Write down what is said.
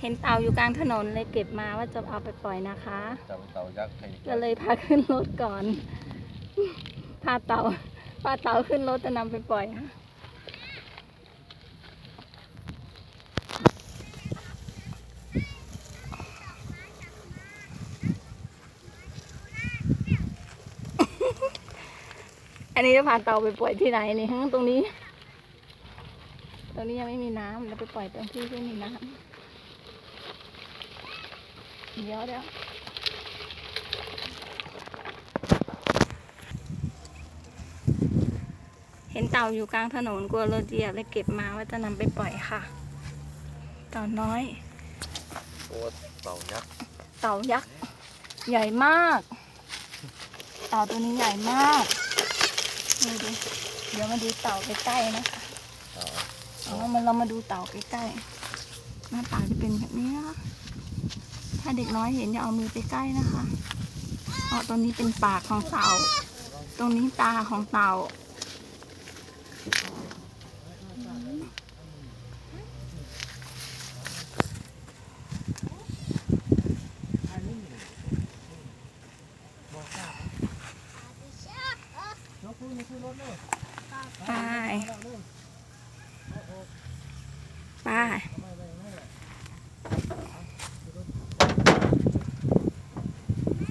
เห็นเต่าอยู่กลางถนนเลยเก็บมาว่าจะเอาไปปล่อยนะคะจับเต่ายักษ์ไข่ก็เลยพาขึ้นรถก่อน พาเต่าพาเต่าขึ้นรถจะนำไปปล่อยค่ะอันนี้จะพาเต่าไปปล่อยที่ไหนนี่ฮะตรงนี้ ตรงนี้ยังไม่มีน้ำเราไปปล่อยตรงที่ที่มีน้ำ เดี๋ยวเดี๋ยวเห็นเต่าอยู่กลางถนนกลัวรถเหยียบเลยเก็บมาว่าจะนำไปปล่อยค่ะ เต่าน้อย โอ้เต่ายักษ์เต่ายักษ์ใหญ่มาก เต่าตัวนี้ใหญ่มากนี่ดูเดี๋ยวมาดูเต่าใกล้ๆนะคะเต่าเอามาเรามาดูเต่าใกล้ๆหน้าตาจะเป็นแบบนี้นะคะ ถ้าเด็กน้อยเห็นอย่าเอามือไปใกล้นะคะเพราะตรงนี้เป็นปากของเต่า ตรงนี้ตาของเต่า ไป